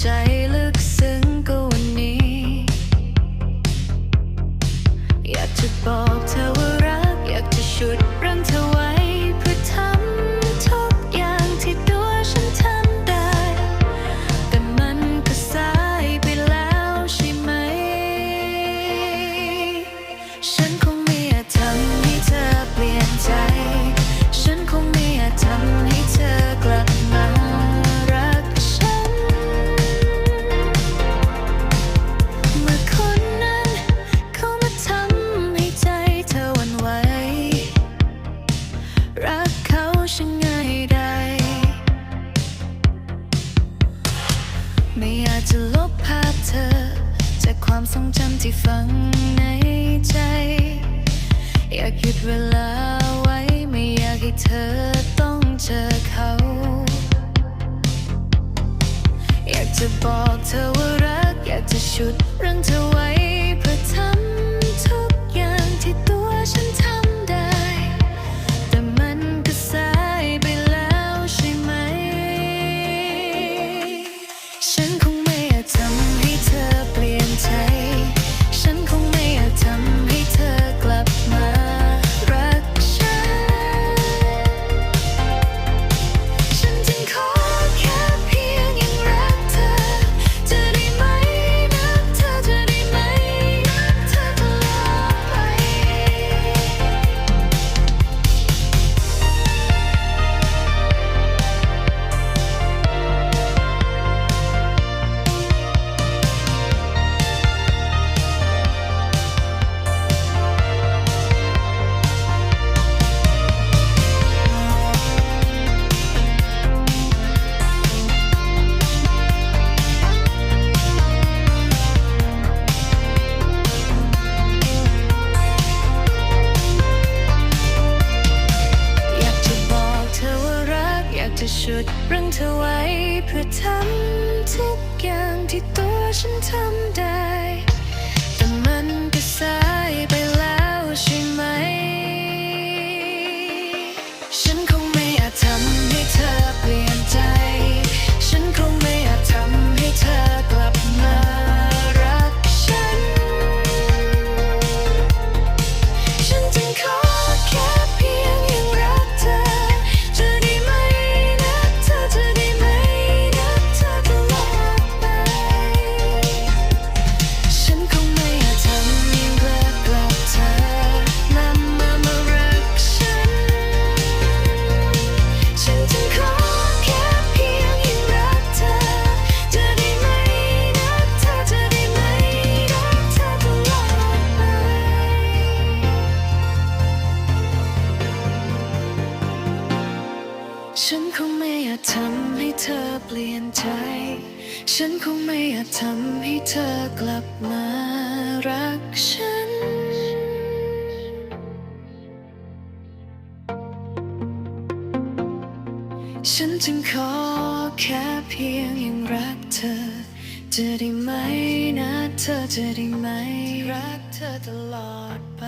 ใจลึกซึ้งกว่านี้ อยากจะบอกเธอว่ารัก อยากจะชุดรังเธอ ไม่อาจจะลบภาพเธอ จากความทรงจำที่ฝังในใจ อยากหยุดเวลาไว้ ไม่อยากให้เธอต้องเจอเขา อยากจะบอกเธอว่ารัก อยากจะชุดเรื่องเธอากจะชุดรังเธอไว้เพื่อทำทุกอย่างที่ตัวฉันทำได้ ฉันคงไม่อาจทำให้เธอเปลี่ยนใจ ฉันคงไม่อาจทำให้เธอกลับมารักฉัน ฉันจึงขอแค่เพียงยังรักเธอ จะได้ไหมนะเธอจะได้ไหมรักเธอตลอดไป